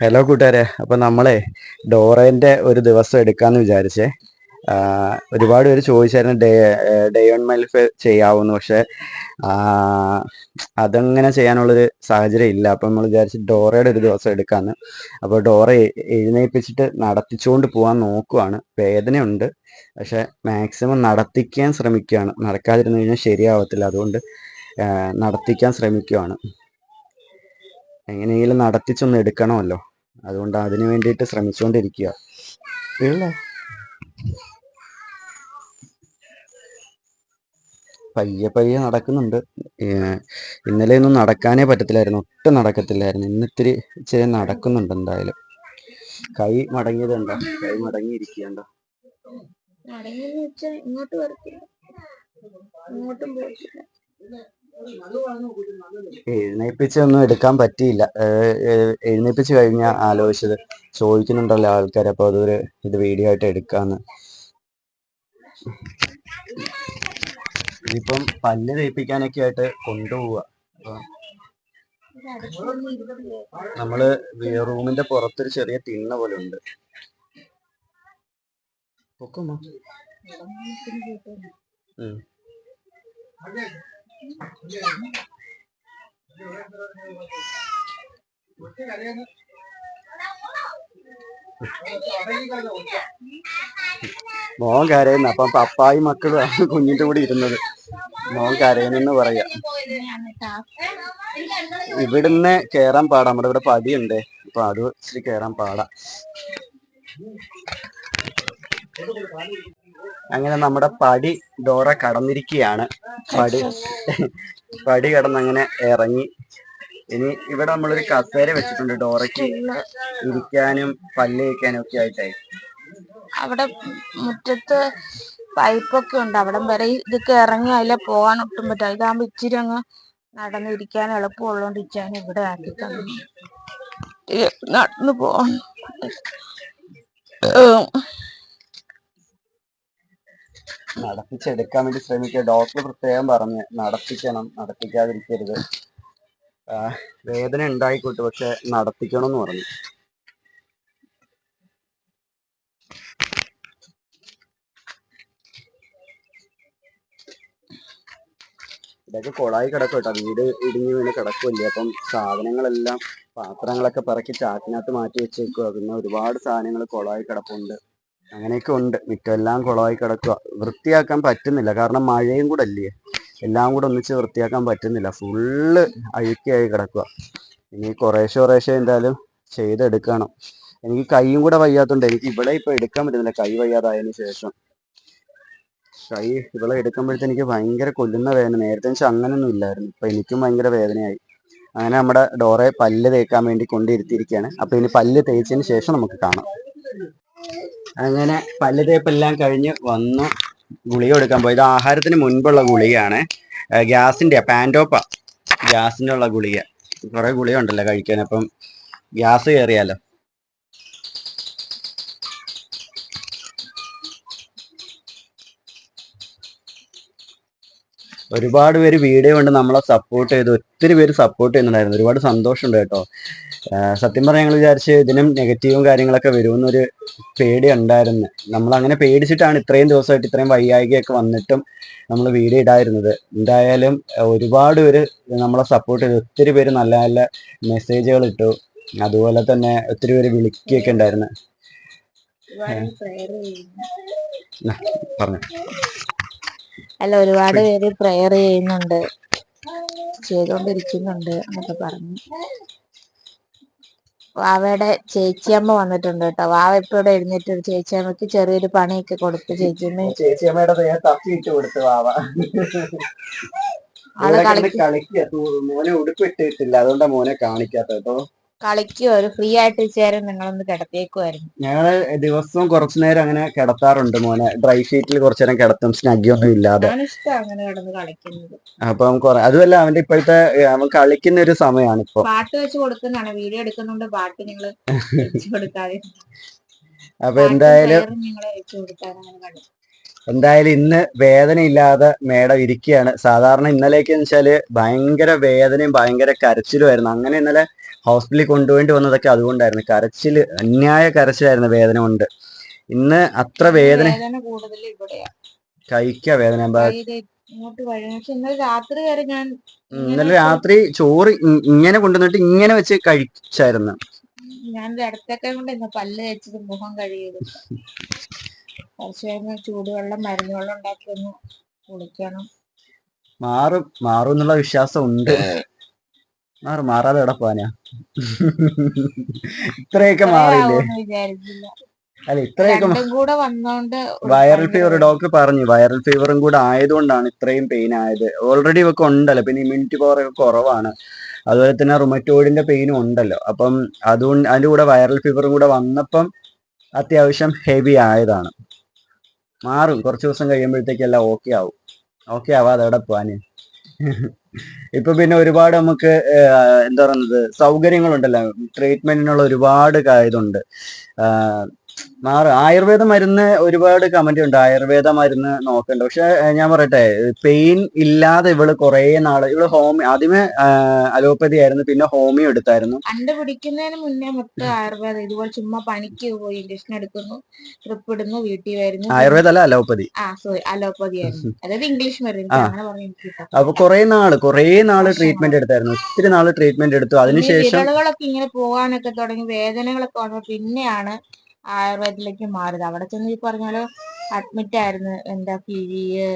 Hello കൂട്ടുകാരെ. അപ്പൊ നമ്മളെ ഡോറേന്റെ ഒരു ദിവസം എടുക്കാന്ന് വിചാരിച്ചേ. ഒരുപാട് പേര് ചോദിച്ചായിരുന്നു ഡേ ഡേ ഓൺ മൈൽഫ് ചെയ്യാവുന്നു. പക്ഷെ അതങ്ങനെ ചെയ്യാനുള്ളൊരു സാഹചര്യം ഇല്ല. അപ്പൊ നമ്മൾ വിചാരിച്ച് ഡോറയുടെ ഒരു ദിവസം എടുക്കാന്ന്. അപ്പൊ ഡോറ എഴുന്നേൽപ്പിച്ചിട്ട് നടത്തിച്ചുകൊണ്ട് പോകാൻ നോക്കുവാണ്. വേദനയുണ്ട്. പക്ഷെ മാക്സിമം നടത്തിക്കാൻ ശ്രമിക്കുകയാണ്. നടക്കാതിരുന്നു കഴിഞ്ഞാൽ ശരിയാവത്തില്ല. അതുകൊണ്ട് നടത്തിക്കാൻ ശ്രമിക്കുവാണ്. എങ്ങനെയെങ്കിലും നടത്തിച്ചൊന്ന് എടുക്കണമല്ലോ. അതുകൊണ്ട് അതിനു വേണ്ടിയിട്ട് ശ്രമിച്ചുകൊണ്ടിരിക്കുക? പയ്യെ പയ്യെ നടക്കുന്നുണ്ട്. ഇന്നലെയൊന്നും നടക്കാനേ പറ്റത്തില്ലായിരുന്നു. ഒട്ടും നടക്കത്തില്ലായിരുന്നു. ഇന്നിത്തിരി ഇച്ചിരി നടക്കുന്നുണ്ട് എന്തായാലും. കൈ മടങ്ങിയതുണ്ടോ കൈ മടങ്ങിയിരിക്കുകയുണ്ടോ? വെച്ചാൽ ഇങ്ങോട്ട് വരത്തില്ല. ഇങ്ങോട്ടും എഴുന്നേൽപ്പിച്ചൊന്നും എടുക്കാൻ പറ്റിയില്ല. എഴുന്നേപ്പിച്ച് കഴിഞ്ഞാൽ ആലോചിച്ചത് ചോദിക്കുന്നുണ്ടല്ലോ ആൾക്കാർ അപ്പോൾ അതൊരു ഇത് വീഡിയോ ആയിട്ട് എടുക്കാന്ന്. ഇതിപ്പം പല്ല് തേപ്പിക്കാനൊക്കെ ആയിട്ട് കൊണ്ടുപോവുക നമ്മൾ റൂമിന്റെ പുറത്തൊരു ചെറിയ തിണ്ണ പോലെ ഉണ്ട്. പൊക്കുമ്മ. ഉം. മോൻ കരയുന്ന. അപ്പം പപ്പായും മക്കളും കുഞ്ഞിന്റെ കൂടെ ഇരുന്നത്. മോൻ കരയുന്നെന്ന് പറയാ. ഇവിടുന്ന് കേറാൻ പാടാം. നമ്മുടെ ഇവിടെ പടിയുണ്ട്. അപ്പൊ അത് ഇച്ചിരി കേറാൻ പാടാ. അങ്ങനെ നമ്മുടെ പടി ഡോറ കടന്നിരിക്കുകയാണ്. പടി പടി കടന്നങ്ങനെ ഇറങ്ങി ഇനി ഇവിടെ നമ്മളൊരു കസേര വെച്ചിട്ടുണ്ട്. ഡോറയ്ക്ക് ഇരിക്കാനും പല്ല് വയ്ക്കാനും ഒക്കെ ആയിട്ടായി അവിടെ മുറ്റത്ത് പൈപ്പൊക്കെ ഉണ്ട്. അവിടം വരെ ഇതൊക്കെ ഇറങ്ങി അതിലെ പോകാൻ ഒട്ടും പറ്റില്ല. ഇതാകുമ്പോ ഇച്ചിരി അങ്ങ് നടന്നിരിക്കാൻ എളുപ്പമുള്ളതുകൊണ്ട് ഇച്ചാൻ ഇവിടെ ആക്കി തന്നു. നടന്നു പോവാൻ. നടത്തിച്ചെടുക്കാൻ വേണ്ടി ശ്രമിക്കുക. ഡോക്ടർ പ്രത്യേകം പറഞ്ഞ് നടത്തിക്കണം നടത്തിക്കാതിരിക്കരുത്. വേദന ഉണ്ടായിക്കോട്ടെ പക്ഷെ നടത്തിക്കണം എന്ന് പറഞ്ഞു. ഇതൊക്കെ കൊളായി കിടക്കും കേട്ടോ. വീട് ഇടിഞ്ഞു വീണ് കിടക്കുമല്ലേ അപ്പം സാധനങ്ങളെല്ലാം പാത്രങ്ങളൊക്കെ പറക്കി ചാക്കിനകത്ത് മാറ്റി വെച്ചേക്കുക പിന്നെ ഒരുപാട് സാധനങ്ങൾ കൊളായി കിടപ്പുണ്ട്. അങ്ങനെയൊക്കെ ഉണ്ട്. മിറ്റമെല്ലാം കുളമായി കിടക്കുക വൃത്തിയാക്കാൻ പറ്റുന്നില്ല. കാരണം മഴയും കൂടെ അല്ലേ എല്ലാം കൂടെ ഒന്നിച്ച് വൃത്തിയാക്കാൻ പറ്റുന്നില്ല. ഫുള്ള് അഴുക്കിയായി കിടക്കുക ഇനി കുറേശ്ശെ കുറേശ്ശെ എന്തായാലും ചെയ്തെടുക്കണം. എനിക്ക് കൈയും കൂടെ വയ്യാത്തതുകൊണ്ട് എനിക്ക് ഇവിടെ ഇപ്പൊ എടുക്കാൻ പറ്റുന്നില്ല. കൈ വയ്യാതായതിനു ശേഷം. കൈ ഇവിടെ എടുക്കുമ്പോഴത്തെ എനിക്ക് ഭയങ്കര കൊല്ലുന്ന വേദന. നേരത്തെ അങ്ങനൊന്നും ഇല്ലായിരുന്നു. ഇപ്പൊ എനിക്കും ഭയങ്കര വേദനയായി. അങ്ങനെ നമ്മുടെ ഡോറെ പല്ല് തേക്കാൻ വേണ്ടി കൊണ്ടിരുത്തിയിരിക്കുകയാണ്. അപ്പൊ ഇനി പല്ല് തേച്ചതിന് ശേഷം നമുക്ക് കാണാം. അങ്ങനെ പല്ല് തേപ്പെല്ലാം കഴിഞ്ഞ് വന്നു ഗുളിക കൊടുക്കാൻ പോയി. ഇത് ആഹാരത്തിന് മുൻപുള്ള ഗുളികയാണ്. ഗ്യാസിന്റെ പാന്റോപ്പ ഗ്യാസിന്റെ ഉള്ള ഗുളിക. കുറേ ഗുളിക ഉണ്ടല്ലോ കഴിക്കാൻ. അപ്പം ഗ്യാസ് കയറിയാലോ? ഒരുപാട് പേര് വീഡിയോ കൊണ്ട് നമ്മളെ സപ്പോർട്ട് ചെയ്ത് ഒത്തിരി പേര് സപ്പോർട്ട് ചെയ്യുന്നുണ്ടായിരുന്നു. ഒരുപാട് സന്തോഷമുണ്ട് കേട്ടോ. സത്യം പറഞ്ഞാൽ ഞങ്ങൾ വിചാരിച്ച് ഇതിനും നെഗറ്റീവും കാര്യങ്ങളൊക്കെ വരുമെന്നൊരു പേടി ഉണ്ടായിരുന്നു നമ്മൾ അങ്ങനെ പേടിച്ചിട്ടാണ് ഇത്രയും ദിവസമായിട്ട് ഇത്രയും വയ്യായികയൊക്കെ വന്നിട്ടും നമ്മൾ വീഡിയോ ഇടായിരുന്നത് എന്തായാലും ഒരുപാട് പേര് നമ്മളെ സപ്പോർട്ട് ചെയ്തു. ഒത്തിരി പേര് നല്ല നല്ല മെസ്സേജുകൾ ഇട്ടു. അതുപോലെ തന്നെ ഒത്തിരി പേര് വിളിക്കുകയൊക്കെ ഉണ്ടായിരുന്നു. പറഞ്ഞു. അല്ല ഒരുപാട് പേര് പ്രെയർ ചെയ്യുന്നുണ്ട്. ചെയ്തോണ്ടിരിക്കുന്നുണ്ട് എന്നൊക്കെ പറഞ്ഞു. വാവയുടെ ചേച്ചിയമ്മ വന്നിട്ടുണ്ട് കേട്ടോ. വാവ ഇപ്പൊ ഇവിടെ എഴുന്നേറ്റ് ഒരു ചേച്ചിയമ്മക്ക് ചെറിയൊരു പണിയൊക്കെ കൊടുത്ത് ചേച്ചിയമ്മ ചേച്ചിയമ്മയുടെ തപ്പി ഇട്ട് കൊടുത്തു വാവ. കളിക്കുക മോനെ ഉടുപ്പ് ഇട്ടിട്ടില്ല. അതുകൊണ്ടാ മോനെ കാണിക്കാത്ത കേട്ടോ. കളിക്കുവോ ഒരു ഫ്രീ ആയിട്ട് ചേരാൻ നിങ്ങളൊന്ന് കിടത്തിയേക്കുമായിരുന്നു ഞങ്ങൾ ദിവസവും കുറച്ചു നേരം അങ്ങനെ കിടത്താറുണ്ട് മോനെ. ഡ്രൈ ഷീറ്റിൽ കുറച്ചു നേരം കിടത്തും. സ്നഗ്ഗി ഒന്നും ഇല്ലാതെ അങ്ങനെ കിടന്ന് കളിക്കുന്നത്. അപ്പം കുറെ അതുമല്ല അവന്റെ ഇപ്പോഴത്തെ അവൻ കളിക്കുന്ന ഒരു സമയമാണ് ഇപ്പൊ പാട്ട് വെച്ച് കൊടുക്കുന്നതാണ്. വീഡിയോ എടുക്കുന്നുണ്ട്. പാട്ട് നിങ്ങൾ വെച്ച് കൊടുക്കാതെ അപ്പൊ എന്തായാലും നിങ്ങളെ വെച്ച് കൊടുക്കാൻ അങ്ങനെ എന്തായാലും ഇന്ന് വേദനയില്ലാതെ മേഡം ഇരിക്കുകയാണ്. സാധാരണ ഇന്നലേക്ക് വെച്ചാൽ ഭയങ്കര വേദനയും ഭയങ്കര കരച്ചിലുമായിരുന്നു അങ്ങനെ ഇന്നലെ ഹോസ്പിറ്റലിൽ കൊണ്ടുപോയിട്ട് വന്നതൊക്കെ അതുകൊണ്ടായിരുന്നു. കരച്ചിൽ അന്യായ കരച്ചിലായിരുന്നു വേദന കൊണ്ട്. ഇന്ന് അത്ര വേദന കഴിക്ക വേദന. ഇന്നലെ രാത്രി ചോറ് ഇങ്ങനെ കൊണ്ടുവന്നിട്ട് ഇങ്ങനെ വെച്ച് കഴിച്ചായിരുന്നു. ഞാൻ അടുത്തൊക്കെ പല്ല് തേച്ചത് മുഖം കഴുകിയത്. കുറച്ച് കഴിഞ്ഞ് ചൂടുവെള്ളം മരുന്ന് വെള്ളം ഉണ്ടാക്കി ഒന്ന് കുളിക്കണം. മാറും മാറും എന്നുള്ള വിശ്വാസം ഉണ്ട്. മാറും മാറാതെ എവിടെ പോവാനാ? ഇത്രയൊക്കെ വിചാരിച്ചില്ല. അല്ല ഇത്രയൊക്കെ കൂടെ വന്നോണ്ട് വൈറൽ ഫീവർ ഡോക്ടർ പറഞ്ഞു വൈറൽ ഫീവറും കൂടെ ആയതുകൊണ്ടാണ് ഇത്രയും പെയിൻ ആയത്. ഓൾറെഡി ഇവക്ക് ഉണ്ടല്ലോ പിന്നെ ഇമ്മ്യൂണിറ്റി പവർ ഒക്കെ കുറവാണ്. അതുപോലെ തന്നെ റുമറ്റോയിഡിന്റെ പെയിനും ഉണ്ടല്ലോ. അപ്പം അതുകൊണ്ട് അതിന്റെ കൂടെ വൈറൽ ഫീവറും കൂടെ വന്നപ്പം അത്യാവശ്യം ഹെവി ആയതാണ്. മാറും. കുറച്ച് ദിവസം കഴിയുമ്പോഴത്തേക്ക് എല്ലാം ഓക്കെ ആവും. ഓക്കെ ആവാതെ എവിടെ പോവാന്? ഇപ്പൊ പിന്നെ ഒരുപാട് നമുക്ക് എന്താ പറയുന്നത് സൗകര്യങ്ങളുണ്ടല്ലോ. ട്രീറ്റ്മെന്റിനുള്ള ഒരുപാട് ഇതുണ്ട്. മാറും. ആയുർവേദ മരുന്ന് ഒരുപാട് കമന്റ് ഉണ്ട്. ആയുർവേദ മരുന്ന് നോക്കണ്ട. പക്ഷെ ഞാൻ പറയട്ടെ പെയിൻ ഇല്ലാതെ ഇവൾ കൊറേ നാൾ ഇവൾ ഹോമിയോ ആദ്യമേ അലോപ്പതി ആയിരുന്നു പിന്നെ ഹോമിയോ എടുത്തായിരുന്നു. കണ്ടു പിടിക്കുന്നതിന് മുന്നേ മൊത്തം ആയുർവേദം ഇതുപോലെ ചുമ്മാ പണിക്ക് പോയി ഇഞ്ചക്ഷൻ എടുക്കുന്നു ട്രിപ്പ് ഇടുന്നു വീട്ടിൽ വരുന്നു. ആയുർവേദ അല്ല അലോപ്പതി. ആ സോറി അലോപ്പതി ആയിരുന്നു. അതായത് ഇംഗ്ലീഷ് മരുന്ന്. അപ്പൊ കുറെ നാൾ കുറെ നാൾ ട്രീറ്റ്മെന്റ് എടുത്തായിരുന്നു. ഒത്തിരി നാൾ ട്രീറ്റ്മെന്റ് എടുത്തു. അതിനുശേഷം ഇങ്ങനെ പോകാനൊക്കെ തുടങ്ങി വേദനകളൊക്കെ വന്നു പിന്നെയാണ് ആയുർവേദത്തിലേക്ക് മാറിയത്. അവിടെ ചെന്ന് ഈ പറഞ്ഞ പോലെ അഡ്മിറ്റ് ആയിരുന്നു. എന്താ കിഴിയ്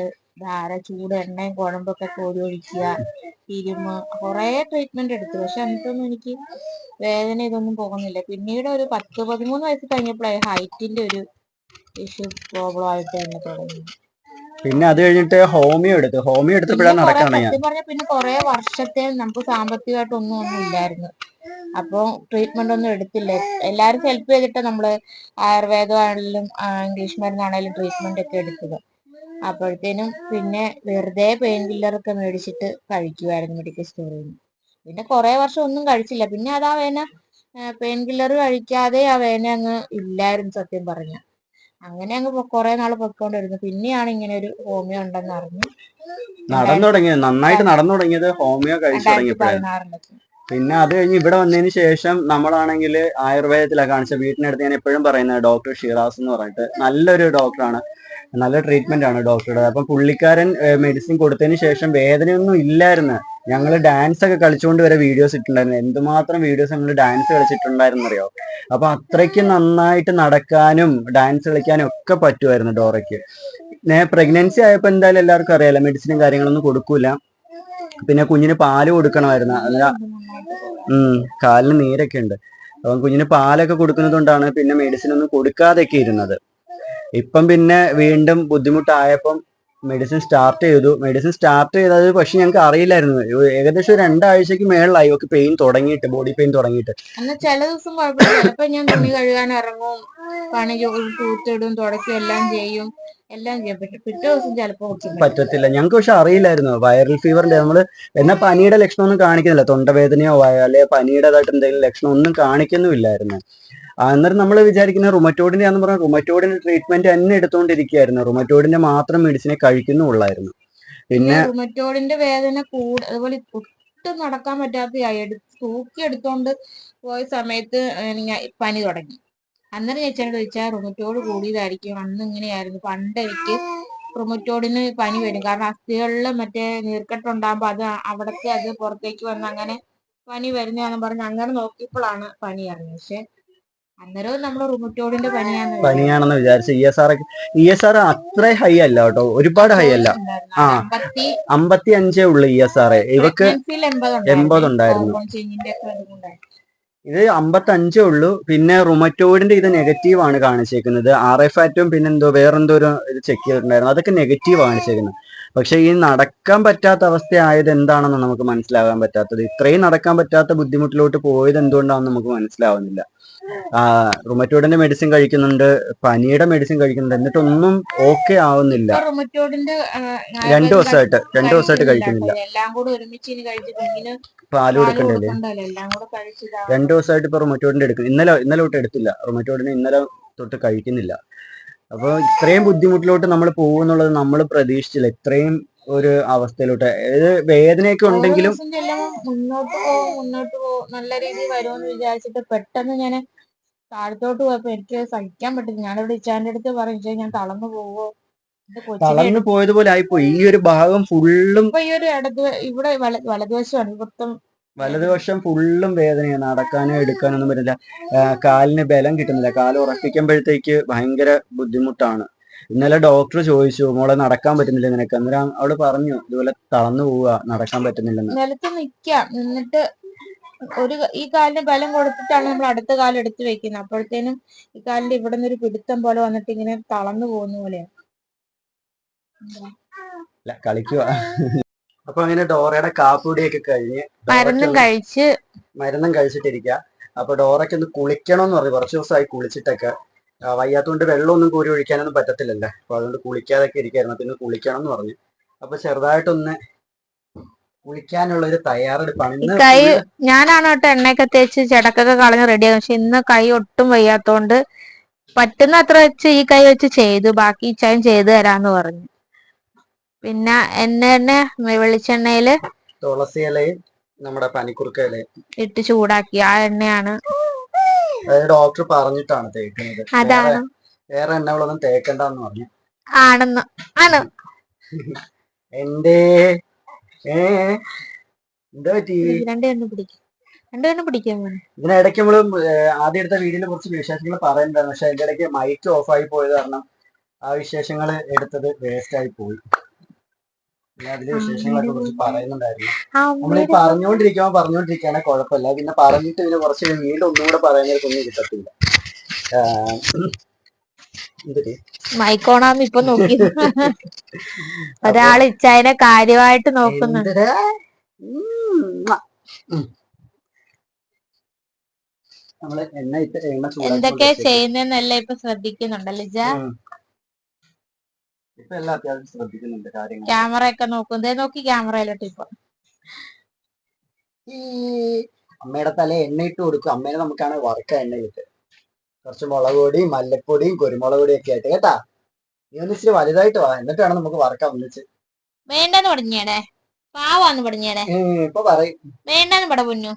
ധാര ചൂട് എണ്ണയും കുഴമ്പൊക്കെ കോരി ഒഴിക്കുക തിരുമ് കുറേ ട്രീറ്റ്മെന്റ് എടുത്തു. പക്ഷെ എന്നിട്ടൊന്നും എനിക്ക് വേദന ഇതൊന്നും പോകുന്നില്ല. പിന്നീട് ഒരു പത്ത് പതിമൂന്ന് വയസ്സ് കഴിഞ്ഞപ്പോഴേ ഹൈറ്റിന്റെ ഒരു ഇഷ്യൂ പ്രോബ്ലം ആയിട്ട് തന്നെ തുടങ്ങി. പിന്നെ അത് കഴിഞ്ഞിട്ട് ഹോമിയോ എടുത്തു. ഹോമിയോ എടുത്തപ്പോഴാണ് സത്യം പറഞ്ഞ പിന്നെ കുറെ വർഷത്തെ നമുക്ക് സാമ്പത്തികമായിട്ട് ഒന്നും ഒന്നും ഇല്ലായിരുന്നു. അപ്പൊ ട്രീറ്റ്മെന്റ് ഒന്നും എടുത്തില്ല. എല്ലാരും ഹെൽപ്പ് ചെയ്തിട്ട് നമ്മൾ ആയുർവേദമാണെങ്കിലും ഇംഗ്ലീഷ് മരുന്നാണെങ്കിലും ട്രീറ്റ്മെന്റ് ഒക്കെ എടുത്തത്. അപ്പോഴത്തേനും പിന്നെ വെറുതെ പെയിൻ കില്ലർ ഒക്കെ മേടിച്ചിട്ട് കഴിക്കുമായിരുന്നു മെഡിക്കൽ സ്റ്റോറിൽ നിന്ന് പിന്നെ കുറെ വർഷം ഒന്നും കഴിച്ചില്ല. പിന്നെ അതാ വേന പെയിൻ കില്ലർ കഴിക്കാതെ ആ വേന അങ്ങ് ഇല്ലായിരുന്നു സത്യം പറഞ്ഞ. അങ്ങനെ അങ്ങ് കൊറേ നാൾ പൊയ്ക്കൊണ്ടിരുന്നു. പിന്നെയാണ് ഇങ്ങനെ ഒരു ഹോമിയോ ഉണ്ടെന്ന് അറിഞ്ഞു. നടന്നു തുടങ്ങിയത് നന്നായിട്ട് നടന്നു തുടങ്ങിയത് ഹോമിയോ കഴിച്ചു പതിനാറിലൊക്കെ. പിന്നെ അത് കഴിഞ്ഞ് ഇവിടെ വന്നതിന് ശേഷം നമ്മളാണെങ്കിൽ ആയുർവേദത്തിലാണ് കാണിച്ച വീട്ടിനടുത്ത് ഞാൻ എപ്പോഴും പറയുന്നത് ഡോക്ടർ ഷിറാസ് എന്ന് പറഞ്ഞിട്ട്. നല്ലൊരു ഡോക്ടറാണ്. നല്ല ട്രീറ്റ്മെന്റ് ആണ് ഡോക്ടറുടെ അപ്പം പുള്ളിക്കാരൻ മെഡിസിൻ കൊടുത്തതിന് ശേഷം വേദനയൊന്നും ഇല്ലായിരുന്നു. ഞങ്ങൾ ഡാൻസ് ഒക്കെ കളിച്ചുകൊണ്ട് വരെ വീഡിയോസ് ഇട്ടിട്ടുണ്ടായിരുന്നു. എന്തുമാത്രം വീഡിയോസ് ഞങ്ങൾ ഡാൻസ് കളിച്ചിട്ടുണ്ടായിരുന്നു അറിയോ? അപ്പൊ അത്രയ്ക്ക് നന്നായിട്ട് നടക്കാനും ഡാൻസ് കളിക്കാനും ഒക്കെ പറ്റുമായിരുന്നു ഡോറയ്ക്ക്. പ്രഗ്നൻസി ആയപ്പോൾ എന്തായാലും എല്ലാവർക്കും അറിയാലോ മെഡിസിനും കാര്യങ്ങളൊന്നും കൊടുക്കൂല. പിന്നെ കുഞ്ഞിന് പാൽ കൊടുക്കണമായിരുന്നു. അല്ല ഉം കാലിന് നീരൊക്കെ ഉണ്ട്. അപ്പം കുഞ്ഞിന് പാലൊക്കെ കൊടുക്കുന്നത് കൊണ്ടാണ് പിന്നെ മെഡിസിൻ ഒന്നും കൊടുക്കാതെയൊക്കെ ഇരുന്നത്. ഇപ്പം പിന്നെ വീണ്ടും ബുദ്ധിമുട്ടായപ്പം മെഡിസിൻ സ്റ്റാർട്ട് ചെയ്തു. മെഡിസിൻ സ്റ്റാർട്ട് ചെയ്തത് പക്ഷെ ഞങ്ങൾക്ക് അറിയില്ലായിരുന്നു. ഏകദേശം രണ്ടാഴ്ചക്ക് മേളിലായി. ഒക്കെ പെയിൻ തുടങ്ങിയിട്ട് ബോഡി പെയിൻ തുടങ്ങിയിട്ട്. ചില ദിവസം കുഴപ്പമില്ല. ഞാൻ തുണി കഴുകാൻ ഇറങ്ങും പണി തൂത്തിടും തുടയ്ക്കും എല്ലാം ചെയ്യും. എല്ലാം പിറ്റേ. ദിവസം പറ്റത്തില്ല. ഞങ്ങൾക്ക് പക്ഷെ അറിയില്ലായിരുന്നു. വൈറൽ ഫീവറിന്റെ നമ്മൾ എന്നാ പനിയുടെ ലക്ഷണമൊന്നും കാണിക്കുന്നില്ല. തൊണ്ടവേദനയോ അല്ലെ പനിയുടേതായിട്ട് എന്തെങ്കിലും ലക്ഷണം ഒന്നും കാണിക്കുന്നുമില്ലായിരുന്നു. അന്നേരം നമ്മൾ വിചാരിക്കുന്ന റുമറ്റോഡിന്റെ ആണെന്ന് പറഞ്ഞാൽ റുമറ്റോഡിന്റെ ട്രീറ്റ്മെന്റ് തന്നെ എടുത്തുകൊണ്ടിരിക്കുകയായിരുന്നു റുമറ്റോഡിന്റെ മാത്രം മെഡിസിനെ കഴിക്കുന്നുള്ളായിരുന്നു പിന്നെ റുമറ്റോഡിന്റെ വേദന കൂടുതൽ അതുപോലെ ഒട്ടും നടക്കാൻ പറ്റാത്ത തൂക്കി എടുത്തോണ്ട് പോയ സമയത്ത് പനി തുടങ്ങി. അന്നേരം ചേച്ചനോട് ചോദിച്ചാൽ റുമറ്റോട് കൂടിയതായിരിക്കും. അന്ന് ഇങ്ങനെയായിരുന്നു. പണ്ട് എനിക്ക് റുമറ്റോടിന് പനി വരും. കാരണം അസ്ഥികളിൽ മറ്റേ നീർക്കെട്ടുണ്ടാകുമ്പോ അത് അവിടത്തെ അത് പുറത്തേക്ക് വന്ന് അങ്ങനെ പനി വരുന്നതാന്ന് പറഞ്ഞ് അങ്ങനെ നോക്കിയപ്പോഴാണ് പനി അറിഞ്ഞത്. പക്ഷെ അന്നേരവും നമ്മൾ റുമറ്റോടിന്റെ പനിയാണ് പനിയാണെന്ന് വിചാരിച്ചു. E S R E S R അത്ര ഹൈ അല്ല കേട്ടോ. ഒരുപാട് ഹൈ അല്ല. ആ. അമ്പത്തി അഞ്ചേ ഉള്ളു ഇ എസ് ആർ ഇവക്ക് എൺപത് ഉണ്ടായിരുന്നു. ഇത് അമ്പത്തഞ്ചേ ഉള്ളൂ. പിന്നെ റുമറ്റോയിഡിന്റെ ഇത് നെഗറ്റീവ് ആണ് കാണിച്ചേക്കുന്നത്. ആർ എഫ് ആറ്റും പിന്നെ എന്തോ വേറെന്തോ ഒരു ഇത് ചെക്ക് ചെയ്തിട്ടുണ്ടായിരുന്നു. അതൊക്കെ നെഗറ്റീവ് കാണിച്ചേക്കുന്നത്. പക്ഷെ ഈ നടക്കാൻ പറ്റാത്ത അവസ്ഥ ആയത് എന്താണെന്ന് നമുക്ക് മനസ്സിലാകാൻ പറ്റാത്തത്. ഇത്രയും നടക്കാൻ പറ്റാത്ത ബുദ്ധിമുട്ടിലോട്ട് പോയത് എന്തുകൊണ്ടാണെന്ന് നമുക്ക് മനസ്സിലാവുന്നില്ല. റുമറ്റോയിഡിന്റെ മെഡിസിൻ കഴിക്കുന്നുണ്ട്. പനിയുടെ മെഡിസിൻ കഴിക്കുന്നുണ്ട്. എന്നിട്ടൊന്നും ഓക്കെ ആവുന്നില്ല. റുമറ്റോയിഡിന്റെ രണ്ടു ദിവസമായിട്ട് രണ്ടു ദിവസമായിട്ട് കഴിക്കുന്നില്ല. എല്ലാം കൂടെ ഒരുമിച്ച് പാൽ കൊടുക്കണ്ടല്ലേ. രണ്ടു ദിവസമായിട്ട് ഇപ്പൊ റൊമറ്റോഡിന്റെ എടുക്കും ഇന്നലെ ഇന്നലെ തൊട്ട് എടുത്തില്ല. റൊമറ്റോഡിന് ഇന്നലെ തൊട്ട് കഴിക്കുന്നില്ല. അപ്പൊ ഇത്രയും ബുദ്ധിമുട്ടിലോട്ട് നമ്മൾ പോകുന്നുള്ളത് നമ്മൾ പ്രതീക്ഷിച്ചില്ല. ഇത്രയും ഒരു അവസ്ഥയിലോട്ട്. ഏത് വേദനയൊക്കെ ഉണ്ടെങ്കിലും മുന്നോട്ട് പോകും മുന്നോട്ട് പോകും നല്ല രീതിയിൽ വരുമെന്ന് വിചാരിച്ചിട്ട് പെട്ടെന്ന് ഞാൻ താഴത്തോട്ട് പോയപ്പോ എനിക്ക് സഹിക്കാൻ പറ്റില്ല. ഞാനിവിടെ ഇച്ചാന്റെ അടുത്ത് പറഞ്ഞു ഞാൻ തളർന്നു പോവോ? ഇത് തളർന്നു പോയതുപോലെ ആയിപ്പോയി. ഈ ഒരു ഭാഗം ഫുള്ളും ഈ ഒരു ഇടത് ഇവിടെ വല- വലതുവശമാണ്. മൊത്തം വലതുവശം ഫുള്ളും വേദനയാണ്. നടക്കാനോ എടുക്കാനോ ഒന്നും പറ്റില്ല. കാലിന് ബലം കിട്ടുന്നില്ല. കാൽ ഉറപ്പിക്കുമ്പോഴത്തേക്ക് ഭയങ്കര ബുദ്ധിമുട്ടാണ്. ഇന്നലെ ഡോക്ടർ ചോദിച്ചു മോളെ നടക്കാൻ പറ്റുന്നില്ല നിനക്ക്. അന്നേരം അവൾ പറഞ്ഞു ഇതുപോലെ തളർന്നു പോവുക നടക്കാൻ പറ്റുന്നില്ലെന്ന്. നിലത്ത് നിക്കാം. നിന്നിട്ട് ഒരു ഈ കാലിന് ബലം കൊടുത്തിട്ടാണ് നമ്മൾ അടുത്ത കാലം എടുത്ത് വെക്കുന്നത് അപ്പോഴത്തേനും ഈ കാലിന്റെ ഇവിടെ നിന്ന് ഒരു പിടുത്തം പോലെ വന്നിട്ട് ഇങ്ങനെ തളർന്നു പോകുന്ന പോലെയാണ് കളിക്കുക അപ്പൊ അങ്ങനെ ഡോറയുടെ കാപ്പുടിയൊക്കെ കഴിഞ്ഞ് മരുന്നും കഴിച്ച് മരുന്നും കഴിച്ചിട്ടിരിക്കുക അപ്പൊ ഡോറയ്ക്ക് ഒന്ന് കുളിക്കണം എന്ന് പറഞ്ഞു. കുറച്ചു ദിവസമായി കുളിച്ചിട്ടൊക്കെ. ആ, വയ്യാത്തോണ്ട് വെള്ളമൊന്നും കോരി ഒഴിക്കാനൊന്നും പറ്റത്തില്ലല്ലേ? അപ്പോൾ അതുകൊണ്ട് കുളിക്കാതൊക്കെ ഇരിക്കായിരുന്നു. പിന്നെ കുളിക്കണം എന്ന് പറഞ്ഞു. അപ്പൊ ചെറുതായിട്ടൊന്ന് കുളിക്കാനുള്ള ഒരു തയ്യാറെടുപ്പാണ് കൈ ഞാനാണ് കേട്ടോ എണ്ണയൊക്കെ തേച്ച് ചെടക്കൊക്കെ കളഞ്ഞ് റെഡിയാകും പക്ഷെ ഇന്ന് കൈ ഒട്ടും വയ്യാത്തോണ്ട് പറ്റുന്ന അത്ര വെച്ച് ഈ കൈ വെച്ച് ചെയ്തു. ബാക്കി ചായം ചെയ്തു തരാന്ന് പറഞ്ഞു. പിന്നെ എന്നെ തന്നെ വെളിച്ചെണ്ണയിൽ തുളസി ഇലയും നമ്മുടെ പനിക്കുറുക്ക ഇലയും. ഇട്ട് ചൂടാക്കി. ആ എണ്ണയാണ് ഡോക്ടർ പറഞ്ഞിട്ടാണ് തേക്കുന്നത്. വേറെ അതാണ് വേറെ എണ്ണകളൊന്നും തേക്കണ്ടെന്ന് പറഞ്ഞു. ആണെന്ന്. ആണ്. എന്തേ? ഏ എന്താ പറ്റി? രണ്ട് കണ്ണു പിടിക്കും. രണ്ട് കണ്ണു പിടിക്കാൻ ഇതിനിടയ്ക്ക് നമ്മൾ ആദ്യം എടുത്ത വീഡിയോയിൽ കുറച്ച് വിശേഷങ്ങൾ പറയുന്നുണ്ടായിരുന്നു പക്ഷെ അതിന്റെ ഇടയ്ക്ക് മൈക്ക് ഓഫ് ആയി പോയത് കാരണം ആ വിശേഷങ്ങൾ എടുത്തത് വേസ്റ്റ് ആയി പോയി. അതിലെ വിശേഷങ്ങളൊക്കെ കുറിച്ച് പറയുന്നുണ്ടായിരുന്നു. നമ്മൾ ഈ പറഞ്ഞുകൊണ്ടിരിക്കുമ്പോ പറഞ്ഞുകൊണ്ടിരിക്കുകയാണെ കുഴപ്പമില്ല പിന്നെ പറഞ്ഞിട്ട് പിന്നെ കുറച്ച് വീണ്ടും ഒന്നുകൂടെ പറയുന്നവർക്ക് ഒന്നും കിട്ടത്തില്ല. മൈക്കോണാന്ന് ഇപ്പൊ നോക്കി. ഒരാൾ ഇച്ചായനെ കാര്യമായിട്ട് നോക്കുന്നു. എന്തെടാ? ഉം, മ്വാ. ഉം. നമ്മൾ എണ്ണ ഇട്ട് എണ്ണ എന്തൊക്കെ ചെയ്യുന്നെന്നല്ല ഇപ്പൊ ശ്രദ്ധിക്കുന്നുണ്ടല്ലോ ഇജ ഇപ്പൊ എല്ലാം അത്യാവശ്യം ശ്രദ്ധിക്കുന്നുണ്ട് കാര്യങ്ങൾ ക്യാമറ ഒക്കെ നോക്കും. ദേ നോക്കി ക്യാമറയിലോട്ട് ഇപ്പൊ. ഈ അമ്മയുടെ തല എണ്ണ ഇട്ട് കൊടുക്കും. അമ്മേനെ നമുക്കാണ് വറുക്ക എണ്ണ കിട്ടുക കുറച്ച് മുളക് പൊടിയും മല്ലപ്പൊടിയും കുരുമുളക് പൊടിയും ഒക്കെ ആയിട്ട്. കേട്ടാ? നീ ഒന്ന് ഇച്ചിരി വലുതായിട്ട് വാ. എന്നിട്ട് എന്നിട്ടാണ് നമുക്ക് വറക്കാൻ ഒന്നിച്ച്. വേണ്ടെന്ന് പറഞ്ഞേടേ പാവാന്ന് പറഞ്ഞേടേ ഇപ്പൊ പറയും. വേണ്ടെന്ന് പട പൊന്നു.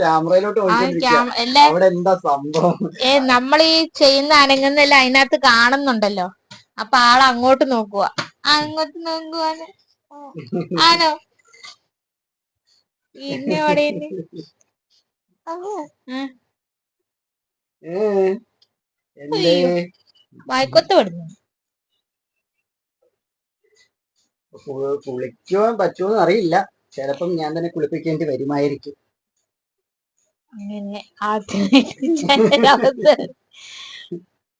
ക്യാമറയിലോട്ട് അവിടെ എന്താ സംഭവം? ഏ നമ്മൾ ഈ ചെയ്യുന്ന അനങ്ങുന്നെല്ലാം അതിനകത്ത് കാണുന്നുണ്ടല്ലോ. അപ്പൊ ആൾ അങ്ങോട്ട് നോക്കുക അങ്ങോട്ട് നോക്കുവാണ്. ആണോ. വായിക്കൊത്ത് വിടുന്നു കുളിക്കുവാൻ പറ്റുമോന്ന് അറിയില്ല. ചിലപ്പം ഞാൻ തന്നെ കുളിപ്പിക്കേണ്ടി വരുമായിരിക്കും. അങ്ങനെ ആദ്യമായിട്ട്.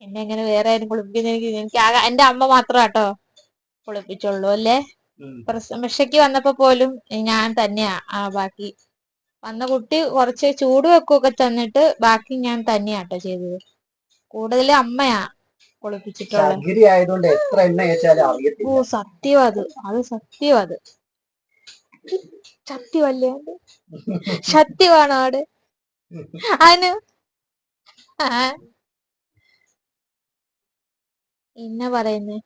എന്നെ അങ്ങനെ വേറെ ആരും കുളിപ്പിക്കുന്ന എനിക്ക് എനിക്ക് ആകെ എന്റെ അമ്മ മാത്രം കേട്ടോ കുളിപ്പിച്ചുള്ളൂ അല്ലേ? ഉം. പ്രസവശയ്ക്ക് വന്നപ്പോ പോലും ഞാൻ തന്നെയാ. ആ ബാക്കി വന്ന കുട്ടി കുറച്ച് ചൂട് വെക്കുകയൊക്കെ തന്നിട്ട് ബാക്കി ഞാൻ തന്നെയാട്ടോ ചെയ്തത്. കൂടുതൽ അമ്മയാ കുളിപ്പിച്ചിട്ടുള്ളത്. ഓ സത്യം അത്. അത് സത്യം അത്. സത്യമല്ലേ സത്യമാണോ ആട് അതിന് ആ എന്നാ പറയുന്നേ?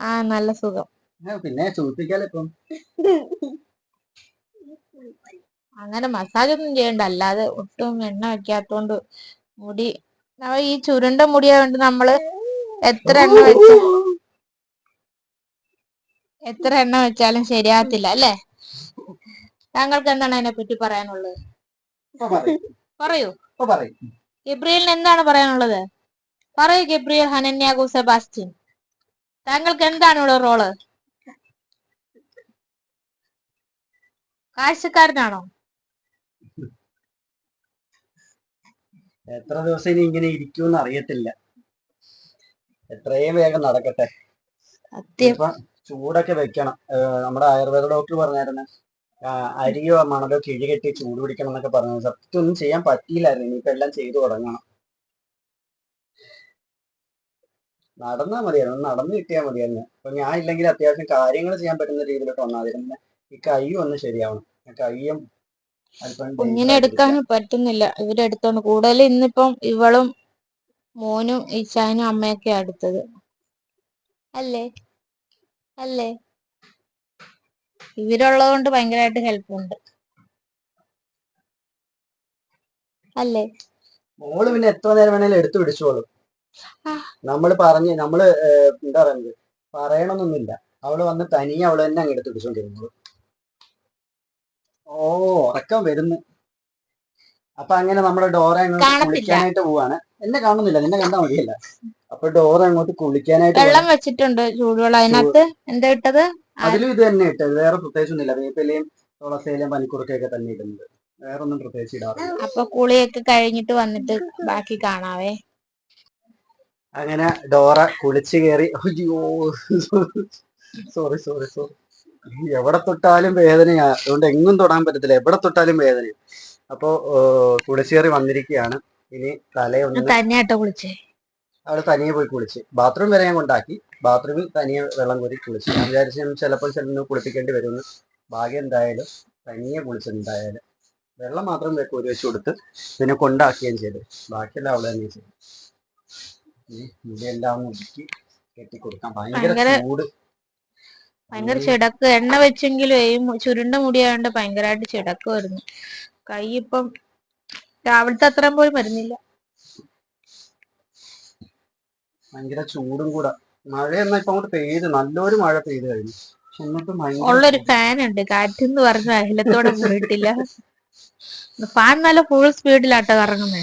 ആ നല്ല സുഖം. പിന്നെ സൂക്ഷിക്കാലോ അങ്ങനെ മസാജ് ഒന്നും ചെയ്യണ്ട. അല്ലാതെ ഒട്ടും എണ്ണ വെക്കാത്തോണ്ട് മുടി. നമ്മ ഈ ചുരുണ്ട മുടിയായോണ്ട് നമ്മൾ എത്ര എണ്ണ വെച്ച എത്ര എണ്ണ വെച്ചാലും ശരിയാകത്തില്ല അല്ലേ? താങ്കൾക്ക് എന്താണ് അതിനെ പറ്റി പറയാനുള്ളത്? പറയും. ഗബ്രിയലിന് എന്താണ് പറയാനുള്ളത്? പറയൂ ഗബ്രിയൽ ഹനന്യാഗോ സെബാസ്റ്റ്യൻ. താങ്കൾക്ക് എന്താണ് ഇവിടെ റോൾ? കാഴ്ചക്കാരനാണോ? എത്ര ദിവസം ഇനി ഇങ്ങനെ ഇരിക്കുമെന്ന് അറിയത്തില്ല. എത്രയും വേഗം നടക്കട്ടെ. ചൂടൊക്കെ വെക്കണം. നമ്മുടെ ആയുർവേദ ഡോക്ടർ പറഞ്ഞായിരുന്നു. അരിയോ മണലോ കിഴികെട്ടി ചൂട് പിടിക്കണം എന്നൊക്കെ പറഞ്ഞു സത്യൊന്നും ചെയ്യാൻ പറ്റിയില്ലായിരുന്നു. ഇനിയിപ്പോ എല്ലാം ചെയ്തു തുടങ്ങണം. നടന്നാ മതിയായിരുന്നു. നടന്നു കിട്ടിയാൽ മതിയായിരുന്നു. അപ്പൊ ഞാൻ ഇല്ലെങ്കിൽ അത്യാവശ്യം കാര്യങ്ങൾ ചെയ്യാൻ പറ്റുന്ന രീതിയിലൊക്കെ വന്നാതിരുന്നു ഈ കൈ ഒന്ന് ശരിയാവണം. കൈയും കുഞ്ഞിനെ എടുക്കാൻ പറ്റുന്നില്ല. ഇവരെ ഇവരെടുത്തോണ്ട് കൂടുതൽ ഇന്നിപ്പം ഇവളും മോനും ഈശാനും അമ്മയൊക്കെ അടുത്തത് അല്ലേ? അല്ലേ? ഇവരുള്ളത് കൊണ്ട് ഭയങ്കരമായിട്ട് ഹെൽപ്പ് ഉണ്ട്. അല്ലേ? മോൾ പിന്നെ എത്ര നേരം വേണേലും എടുത്തു പിടിച്ചോളും. നമ്മൾ പറഞ്ഞ് നമ്മൾ എന്താ പറയുന്നത്? പറയണമെന്നൊന്നുമില്ല അവൾ വന്ന് തനിയെ അവൾ തന്നെ അങ്ങ് എടുത്തു പിടിച്ചോണ്ടിരുന്നു. ഓ ഉറക്കം വരുന്നു. അപ്പൊ അങ്ങനെ നമ്മുടെ ഡോറ അങ്ങോട്ട്. കുളിക്കാനായിട്ട് പോവാണ്. എന്നെ കാണുന്നില്ല. നിന്നെ കണ്ടാ മതിയല്ല. അപ്പൊ ഡോറ അങ്ങോട്ട് കുളിക്കാനായിട്ട് വെള്ളം വെച്ചിട്ടുണ്ട് ചൂടുവെള്ളം. അതിനകത്ത് എന്താ ഇട്ടത്. അതിലും ഇത് തന്നെ ഇട്ടത് വേറെ പ്രത്യേകിച്ചൊന്നുമില്ല. വേപ്പിലയും തുളസിയിലും പനിക്കുറുക്കയൊക്കെ തന്നെ ഇടുന്നത്. വേറെ ഒന്നും പ്രത്യേകിച്ച് ഇടാറില്ല. അപ്പൊ കുളിയൊക്കെ കഴിഞ്ഞിട്ട് വന്നിട്ട് ബാക്കി കാണാവേ. അങ്ങനെ ഡോറ കുളിച്ചു കയറി അയ്യോ. സോറി സോറി സോറി എവിടെ തൊട്ടാലും വേദനയാ. അതുകൊണ്ട് എങ്ങും തൊടാൻ പറ്റത്തില്ല. എവിടെ തൊട്ടാലും വേദനയാ. അപ്പോ കുളിച്ചേറി കയറി വന്നിരിക്കുകയാണ്. ഇനി തലയൊന്ന് തന്നെയാട്ടോ കുളിച്ചേ. അവൾ തനിയെ പോയി കുളിച്ച്. ബാത്റൂം വരെ ഞാൻ കൊണ്ടാക്കി ബാത്റൂമിൽ തനിയെ വെള്ളം കോരി കുളിച്ച്. ഞാൻ വിചാരിച്ചു ഞാൻ ചിലപ്പോൾ ചെന്ന് കുളിപ്പിക്കേണ്ടി വരുമെന്ന്. ഭാഗ്യം എന്തായാലും തനിയെ കുളിച്ചിട്ടുണ്ടായാലും വെള്ളം മാത്രം കോരി വെച്ച് കൊടുത്ത് പിന്നെ കൊണ്ടാക്കുകയും ചെയ്തു. ബാക്കിയെല്ലാം അവിടെ തന്നെ ചെയ്തു. എല്ലാം ഒതുക്കി കെട്ടിക്കൊടുക്കാം. ഭയങ്കര ചൂട്. ഭയങ്കര ചിടക്ക്. എണ്ണ വെച്ചെങ്കിലും ഈ ചുരുണ്ട മുടിയായോണ്ട് ഭയങ്കരമായിട്ട് ചിടക്ക് വരുന്നു കൈ ഇപ്പം രാവിലത്തെ അത്രയും പോലും വരുന്നില്ല. ഭയങ്കര ചൂടും കൂടെ. മഴ എന്നാ ഇപ്പൊ അങ്ങോട്ട് പെയ്ത് നല്ലൊരു മഴ പെയ്ത് കഴിഞ്ഞു. പക്ഷെ എന്നിട്ട് ഉള്ളൊരു ഫാൻ ഉണ്ട് കാറ്റെന്ന് പറഞ്ഞ അഹിലത്തോടെ പോയിട്ടില്ല ഫാൻ നല്ല ഫുൾ സ്പീഡിലാട്ടോ കറങ്ങുന്നേ.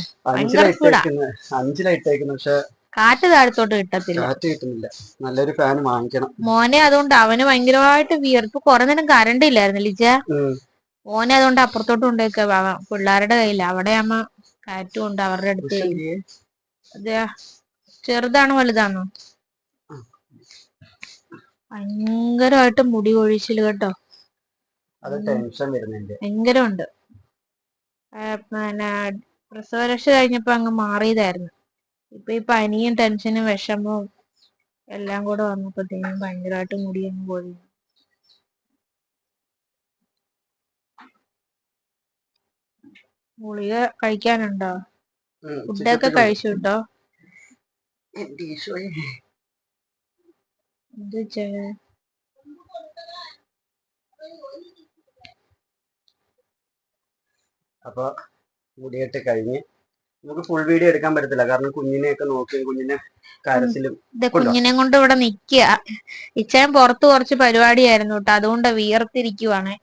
അഞ്ചിലായിട്ടേക്കുന്നു പക്ഷെ കാറ്റ് താഴത്തോട്ട് കിട്ടത്തില്ല. കാറ്റ് കിട്ടുന്നില്ല. നല്ലൊരു ഫാൻ വാങ്ങിക്കണം. മോനെ അതുകൊണ്ട് അവന് ഭയങ്കരമായിട്ട് വിയർപ്പ്. കുറെ നേരം കറണ്ട് ഇല്ലായിരുന്നു ലിജ. മോനെ അതുകൊണ്ട് അപ്പുറത്തോട്ട് കൊണ്ടേക്ക പിള്ളേരുടെ കയ്യിൽ അവിടെ അമ്മ കാറ്റും ഉണ്ട് അവരുടെ അടുത്ത് ചെറുതാണോ വലുതാണോ. ഭയങ്കരമായിട്ട് മുടി കൊഴിച്ചിൽ കേട്ടോ. അത് ടെൻഷൻ വരുന്നുണ്ട്. ഭയങ്കരമുണ്ട്. പിന്നെ പ്രസവരക്ഷ കഴിഞ്ഞപ്പോ അങ്ങ് മാറിയതായിരുന്നു. ഇപ്പൊ ഈ പനിയും ടെൻഷനും വിഷമവും എല്ലാം കൂടെ വന്നപ്പോഴത്തേനും ഭയങ്കരമായിട്ട് മുടി അങ്ങ് പോയി ഗുളിക കഴിക്കാനുണ്ടോ? ഫുഡൊക്കെ കഴിച്ചു കേട്ടോ? എന്റെ ഈശോയെ. എന്ത് വെച്ചാ അപ്പൊ മുടിയിട്ട് കഴിഞ്ഞ് നമുക്ക് ഫുൾ വീഡിയോ എടുക്കാൻ പറ്റത്തില്ല. കാരണം കുഞ്ഞിനെയൊക്കെ നോക്കി കുഞ്ഞിനെ കാര്യത്തിലും കുഞ്ഞിനെ കൊണ്ട് ഇവിടെ നിക്കുക ഇച്ചാൻ പുറത്ത് കുറച്ച് പരിപാടിയായിരുന്നു കേട്ടോ അതുകൊണ്ട് വിയർത്തിരിക്കുവാണ്.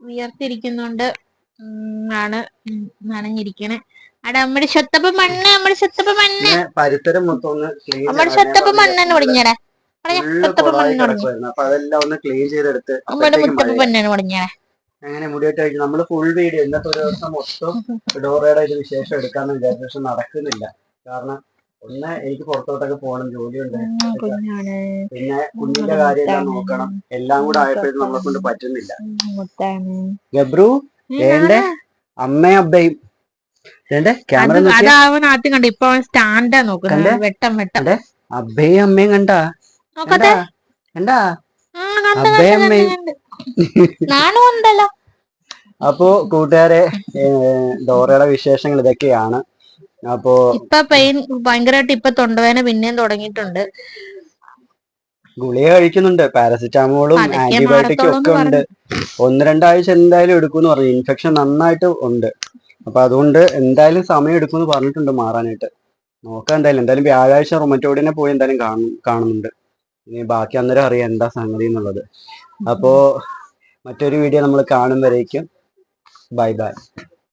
വിയർത്തിരിക്കുന്നോണ്ട് ആണ് നനഞ്ഞിരിക്കണേ. അവിടെ അമ്മയുടെ ശത്തപ്പ മണ്ണ് നമ്മുടെ ശത്തപ്പ മണ്ണ്. പരിസരം മൊത്തം ഒന്ന് ശത്തപ്പ കൊളായി മണ്ണ് അപ്പൊ അതെല്ലാം ഒന്ന് ക്ലീൻ ചെയ്തെടുത്ത് മുത്തപ്പ അങ്ങനെ കഴിഞ്ഞ് നമ്മൾ ഫുൾ വീഡിയോ ഇന്നത്തെ ഒരു ദിവസം മൊത്തം ഡോറയുടെ ഒരു വിശേഷം എടുക്കാന്ന് വിചാരിച്ചു. പക്ഷെ നടക്കുന്നില്ല. കാരണം ഒന്ന് എനിക്ക് പുറത്തോട്ടൊക്കെ പോകണം. ജോലിയുണ്ട്. പിന്നെ കുഞ്ഞിന്റെ കാര്യം എല്ലാം നോക്കണം. എല്ലാം കൂടെ ആയപ്പോഴും നമ്മളെ കൊണ്ട് പറ്റുന്നില്ല. ഗബ്രു വേണ്ടേ? അമ്മയും അബ്ബയും. ക്യാമറ അതാവൻ ആദ്യം കണ്ട. ഇപ്പൊ അവൻ സ്റ്റാൻഡാ നോക്കുന്നത് വെട്ടം വെട്ടം. അബ്ബയും അമ്മയും കണ്ടാ? നോക്കട്ടെ. കണ്ടാ? കണ്ടാ? ആ കണ്ട് അബ്ബേ കണ്ട് അമ്മേ. കണ്ട്. കണ്ട് നാണു ഉണ്ടല്ലോ. അപ്പോ കൂട്ടുകാരെ ഡോറയുടെ വിശേഷങ്ങൾ ഇതൊക്കെയാണ്. അപ്പോ ഇപ്പൊ പെയിൻ ഭയങ്കരമായിട്ട് ഇപ്പൊ തൊണ്ടവേന പിന്നെയും തുടങ്ങിയിട്ടുണ്ട്. ഗുളിക കഴിക്കുന്നുണ്ട്. പാരസിറ്റാമോളും ആന്റിബയോട്ടിക്കും ഒക്കെ ഉണ്ട്. ഒന്ന് രണ്ടാഴ്ച എന്തായാലും എടുക്കും പറഞ്ഞു. ഇൻഫെക്ഷൻ നന്നായിട്ട് ഉണ്ട്. അപ്പൊ അതുകൊണ്ട് എന്തായാലും സമയം എടുക്കുമെന്ന് പറഞ്ഞിട്ടുണ്ട് മാറാനായിട്ട്. നോക്കാം എന്തായാലും. എന്തായാലും വ്യാഴാഴ്ച റൊമറ്റോഡിനെ പോയി എന്തായാലും കാണും കാണുന്നുണ്ട്. ഇനി ബാക്കി അന്നേരം അറിയാം എന്താ സംഗതി എന്നുള്ളത്. അപ്പോ മറ്റൊരു വീഡിയോ നമ്മൾ കാണും ബൈ ബൈ